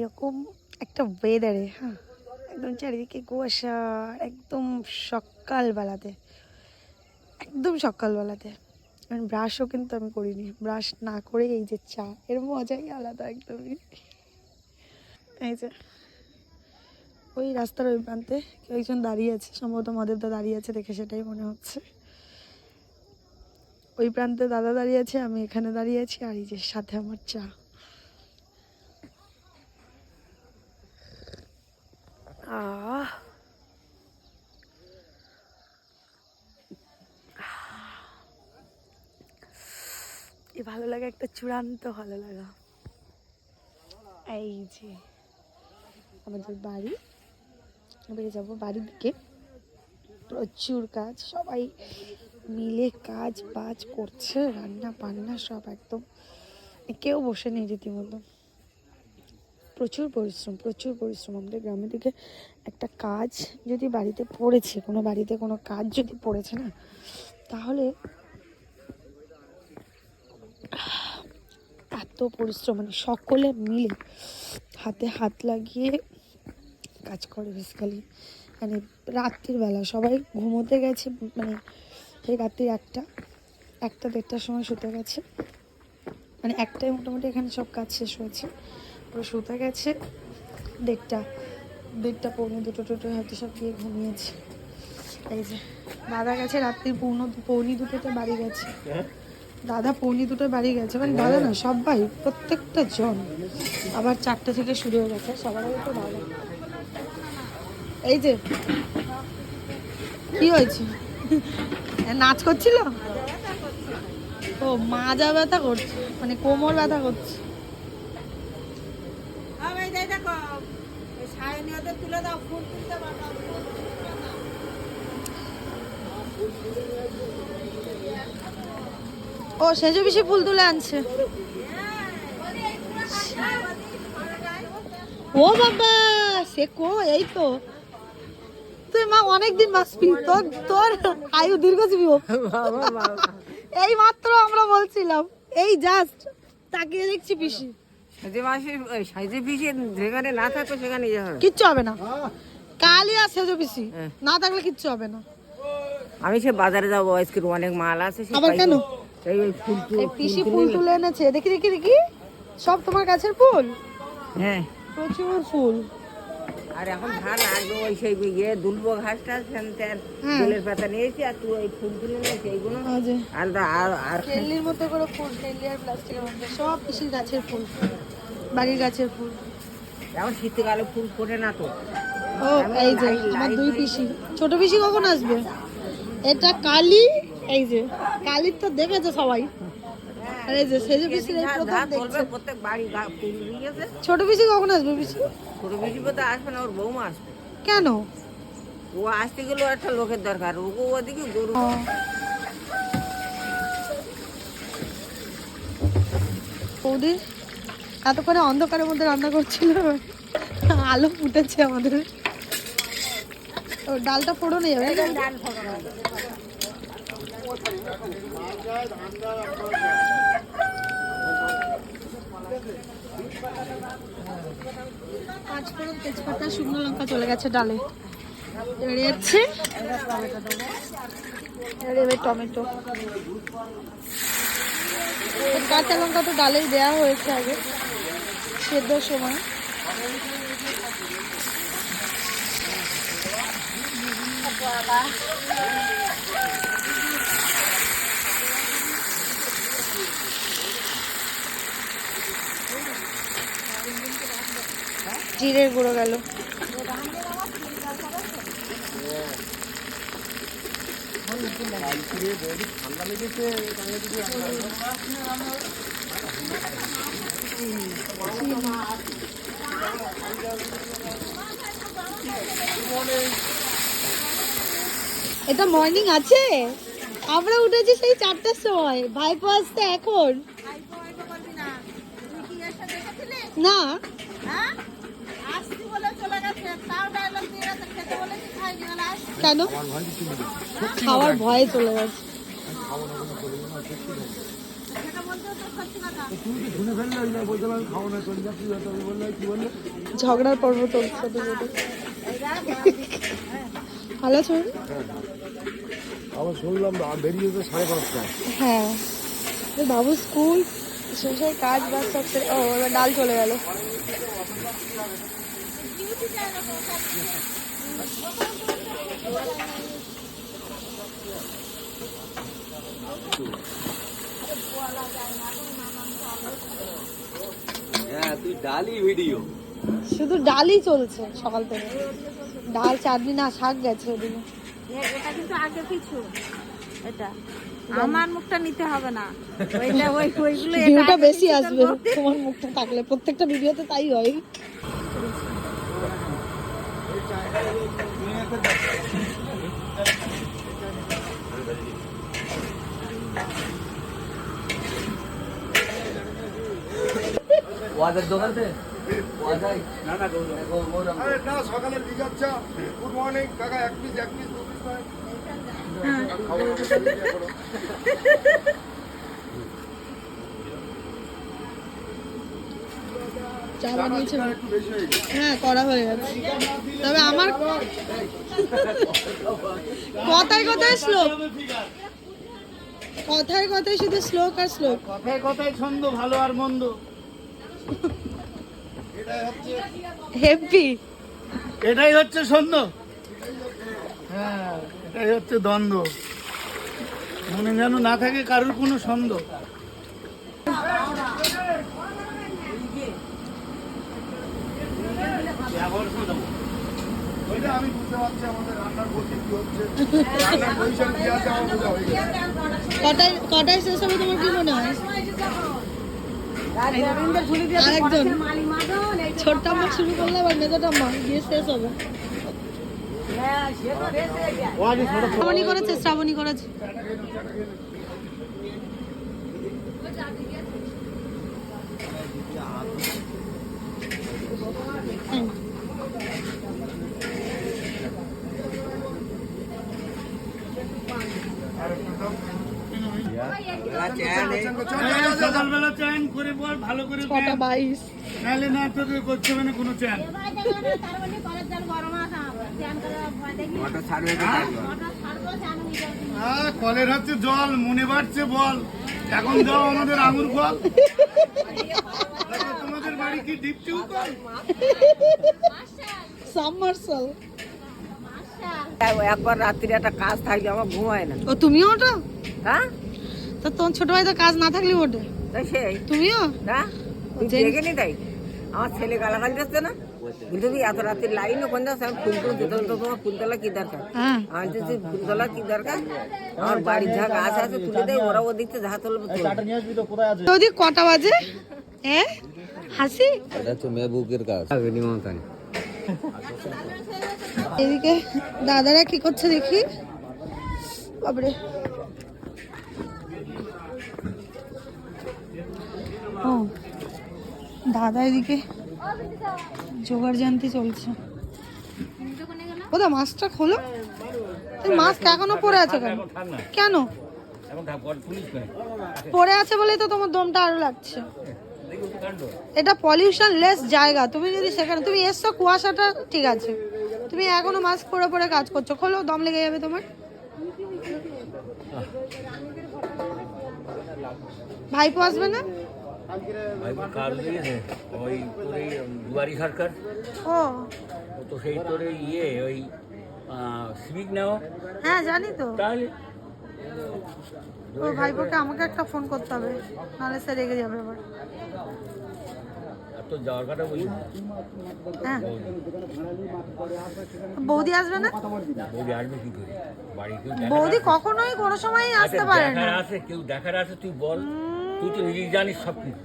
এরকম একটা ওয়েদারে হ্যাঁ একদম চারিদিকে কুয়াশা, একদম সকালবেলাতে একদম সকালবেলাতে। কারণ ব্রাশও কিন্তু আমি করিনি। ব্রাশ না করে এই যে চা, এর মজাই আলাদা একদমই। এই যে, ওই রাস্তার ওই প্রান্তে কেউ একজন দাঁড়িয়ে আছে, সম্ভবত মদেবদা দাঁড়িয়ে আছে দেখে সেটাই মনে হচ্ছে। ওই প্রান্তে দাদা দাঁড়িয়ে আছে, আমি এখানে দাঁড়িয়ে আছি, আর এই যে সাথে আমার চা। এই ভালো লাগা একটা চূড়ান্ত ভালো লাগা। এই যে, আমাদের বাড়ি। বেরিয়ে যাব বাড়ির দিকে। প্রচুর কাজ, সবাই মিলে কাজ বাজ করছে রান্না বান্না সব একদম। কেউ বসে নেই রীতিমতো। প্রচুর পরিশ্রম প্রচুর পরিশ্রম। আমাদের গ্রামের দিকে একটা কাজ যদি বাড়িতে পড়েছে, কোনো বাড়িতে কোনো কাজ যদি পড়েছে না, তাহলে এত পরিশ্রম মানে সকলে মিলে হাতে হাত লাগিয়ে কাজ করে বেসিক্যালি মানে রাত্রির বেলা সবাই ঘুমোতে গেছে মানে সেই রাত্রির একটা একটা দেড়টার সময় শুতে গেছে। মানে একটাই মোটামুটি এখানে সব কাজ শেষ হয়েছে। শুতে গেছে। দেড়টা দেড়টা পৌনে দুটো টোটো হয়তো সব গিয়ে ঘুমিয়েছে। এই যে দাদা গেছে রাত্রির পৌনে পৌনি দুটোতে বাড়ি গেছে। দাদা পৌনি দুটো বাড়ি গেছে মানে দাদা না সবাই প্রত্যেকটা জন। আবার চারটে থেকে শুরু হয়ে গেছে সবার আগে তো দাদা এই যে কি হয়েছে? নাচ করছিল? ও মাজা ব্যথা করছে মানে কোমর ব্যথা করছে। তুলে দাও ফুল তুলতে পারো। ও সেজো বেশি ফুল তুলে আনছে। ও বাবা সে কো এই তো। তুই মা অনেকদিন বাঁচবি। তোর তোর আয়ু দীর্ঘজীবী হোক। এই মাত্র আমরা বলছিলাম। এই জাস্ট তাকিয়ে দেখছি পিসি। সাইজে মাসে সাইজে পিসে যেখানে না থাকো সেখানে ইয়ে হবে। কিচ্ছু হবে না। কালই আর সেজো পিসি। হ্যাঁ। না থাকলে কিচ্ছু হবে না। আমি সে বাজারে যাব আজকের অনেক মাল আছে আবার কেন? পিসি ফুল তুলে এনেছে। দেখি দেখি দেখি। সব তোমার গাছের ফুল? হ্যাঁ। প্রচুর ফুল। আর এখন ধান আসবে ওই সেই ইয়ে দুলবো ঘাসটা সেখান হ্যাঁ। বেলের পাতা নিয়েছি আর তুই ওই ফুল তুলে নিয়েছি এইগুলো আর আর মতো করে ফুল আর প্লাস্টিকের মধ্যে সব পিসির গাছের ফুল। বাড়ির গাছের ফুল। এখন শীতকালে ফুল ফোটে না তো। ও এই যে আমার দুই পিসি। ছোট পিসি কখন আসবে? এটা কালি এই যে কালির তো দেখেছে সবাই। আর এই যে সেজে পিসির এই প্রথম দেখছে। প্রত্যেক বাড়ি ফুল দিয়েছে ছোট পিসি কখন আসবে পিসি? ছোট আসবে না ওর বৌমা আসবে। কেন? ও আসতে গেলেও একটা লোকের দরকার ও ওদিকে গরু বৌদি? এতক্ষণে অন্ধকারের মধ্যে রান্না করছিল, আলো ফুটেছে আমাদের। ডালটা ফোড়নে যাবে পাঁচ ফোড়ন তেজপাতা, শুকনো লঙ্কা চলে গেছে ডালে। এবারে যাচ্ছে। এবারে টমেটো। কাঁচা লঙ্কা তো ডালেই দেওয়া হয়েছে আগে। সেদ্ধর সময়। জিরের গুঁড়ো গেল। এটা মর্নিং আছে? আমরা উঠেছি সেই চারটার সময়। ভাইপো আসতে এখন। না। কেন? খাওয়ার ভয়ে চলে গেছে। ঝগড়ার পর্ব চলছে আবার শুনলাম বেরিয়েছে সাড়ে হ্যাঁ। বাবু স্কুল শেষে কাজ বাজ সব ও ডাল চলে গেল। হ্যাঁ তুই ডালি ভিডিও শুধু ডালই চলছে সকাল থেকে। ডাল চাটনি না শাক গেছে ওদিকে। এটা কিন্তু আগে পিছু এটা আমার মুখটা নিতে হবে না। ওইটা ওই ওইগুলো ভিউটা বেশি আসবে তোমার মুখটা থাকলে। প্রত্যেকটা ভিডিওতে তাই হয়। ওয়াদের দোকান থেকে গুড মর্নিং কাকা এক পিস এক পিস দু। চা বানিয়েছে। হয়ে হ্যাঁ করা হয়ে গেছে। তবে আমার কথায় কথায় শ্লোক। কথায় কথায় শুধু শ্লোক আর শ্লোক। কথায় কথায় ছন্দ ভালো আর মন্দ। হেভি। এটাই হচ্ছে ছন্দ হ্যাঁ এটাই হচ্ছে দ্বন্দ্ব। মনে যেন না থাকে কারোর কোনো ছন্দ ওইটা আমি বুঝতে পারছি আমাদের রান্নার গতি কি হচ্ছে রান্নার পজিশন কি আছে আমার বোঝা হয়ে গেছে কটায় কটায় শেষ হবে তোমার কি মনে হয়? আরেকজন। ছোট্ট শুরু করলে আবার মেজোটা আম্মা গিয়ে শেষ হবে। শ্রাবণী করেছে শ্রাবণী করেছে। হুম। সকালবেলা চান করে পর ভালো করে ছটা বাইশ। নাহলে না তোদের করছে মানে কোনো ছাড়বে। হ্যাঁ? কলের হচ্ছে জল মনে বাড়ছে বল। এখন যাও আমাদের আঙুর ফল তোমাদের বাড়ি কি ডিপ টিউব কল সাবমার্সাল একবার রাত্রিরে একটা কাজ থাকলে আমার ঘুম হয় না। ও তুমিও ওটা? হ্যাঁ? তো তোমার ছোট ভাই তো কাজ না থাকলে ওঠে। তাই সেই? তুমিও? না? তুই দেখে নি তাই। আমার ছেলে গালাগাল দিচ্ছে না? বলতে তুই এত রাত্রি লাইনও কোন যাচ্ছে আমি ফুল তুলতে তখন তো তোমার ফুলতলা কি দরকার? হ্যাঁ। আমি বলছি ফুলতলা কি দরকার? আমার বাড়ির যা গাছ আছে তুলে দেয় ওরা ওদিক থেকে যা তুলবে। যদি কটা বাজে? হ্যাঁ হাসি? এটা হচ্ছে মেহবুকের কাজ। নিমন্ত্রণ এদিকে দাদারা কি করছে দেখি? বাবরে ও, দাদা এদিকে জোগাড় জানতে চলছে। ওদা মাছটা খোলো? মাছ এখনও পড়ে আছে কেন? কেন? পড়ে আছে বলেই তো তোমার দমটা আরও লাগছে। এটা পলিউশন লেস জায়গা। তুমি যদি সেখানে তুমি এসছো কুয়াশাটা ঠিক আছে। তুমি এখনও মাস্ক পরে পরে কাজ করছ। খোলো, দম লেগে যাবে তোমার। ভাইপো আসবে না? কাজ দিয়েছে ওই তোর এই দুয়ারি সরকার। ও। তো সেই তোর ইয়ে ওই সিভিক নাও। হ্যাঁ জানি তো। তাহলে ও ভাইপোকে আমাকে একটা ফোন করতে হবে নাহলে সে রেগে যাবে আবার। হ্যাঁ। বৌদি। আসবে না? বৌদি আসবে কি করে? বাড়ি বৌদি কখনোই কোনো সময় আচ্ছা, আসতে পারে না। কেউ দেখার আছে তুই বল। তুই তো নিজেই জানিস সব কিছু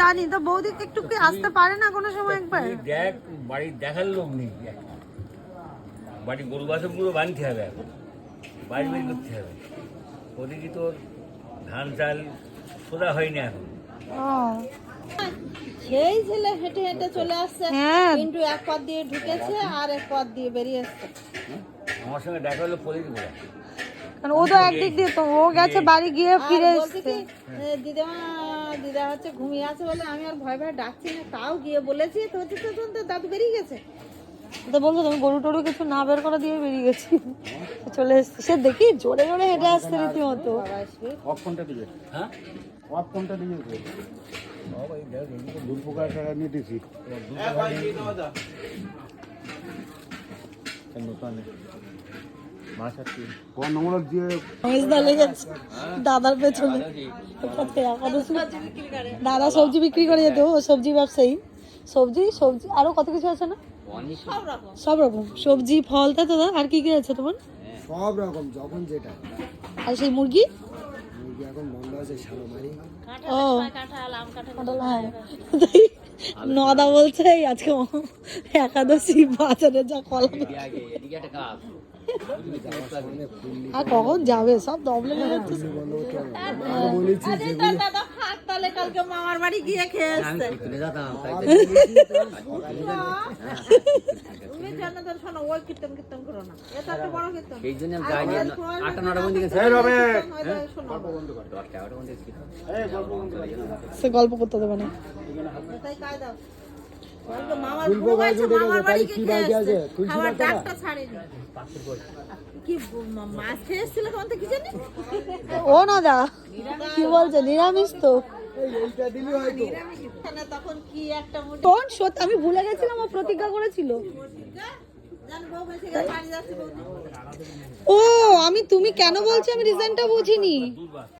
জানি তো বৌদি একটু কি আসতে পারে না কোনো সময় একবার? তুই দেখ বাড়ির দেখার লোক নেই। বাড়ি গরু বাসে পুরো বানতে হবে এখন। বাড়ি বের করতে হবে। ওদিকে তোর ধান চাল সোজা হয়নি এখন। সেই ছেলে হেঁটে হেঁটে চলে আসছে। হ্যাঁ। কিন্তু এক পথ দিয়ে ঢুকেছে আর এক পথ দিয়ে বেরিয়ে এসছে। আমার সঙ্গে দেখা হলো পলিশ বলে। কারণ ও তো একদিক দিয়ে তো ও গেছে বাড়ি গিয়ে ফিরে এসছে। দিদিমা দিদা হচ্ছে ঘুমিয়ে আছে বলে আমি আর ভয় ভয় ডাকছি না তাও গিয়ে বলেছি তো হচ্ছে তো তখন তো দাদু বেরিয়ে গেছে। তো বলছো তুমি গরু টরু কিছু না বের করা দিয়ে বেরিয়ে গেছি। চলে এসছে। সে দেখি জোরে জোরে হেঁটে আসছে রীতিমতো। অফ কোনটা দিবে হ্যাঁ? অফ কোনটা দিয়েছে দুর্পকার টাকা নিয়ে দিছি। কোন নম্বর দিয়ে মহেশদা লেগেছে দাদার পেছনে। দাদা সবজি বিক্রি করে যেত ও সবজি ব্যবসায়ী। সবজি সবজি আরও কত কিছু আছে না? সব রকম। সবজি ফল তাই তো দাদা আর কি কি আছে তোমার? সব রকম যখন যেটা। আর সেই মুরগি? মুরগি এখন বন্ধ আছে সালোমারি ও। কাঁঠাল আম কাঁঠাল। কাঁঠাল, হ্যাঁ। নদা বলছে আজকে একাদশী বাজারে যা কলা আর কখন যাবে? সব কালকে মামার বাড়ি গিয়ে খেয়ে সে গল্প করতে দেবে না। কি ও না দা কি বলছে নিরামিষ তো। তখন কি একটা সত্যি আমি ভুলে গেছিলাম ও প্রতিজ্ঞা করেছিল। জান বউ বেঁচে গেছে বাড়ি যাচ্ছে বৌদি। ও আমি তুমি কেন বলছো আমি রিজনটা বুঝিনি?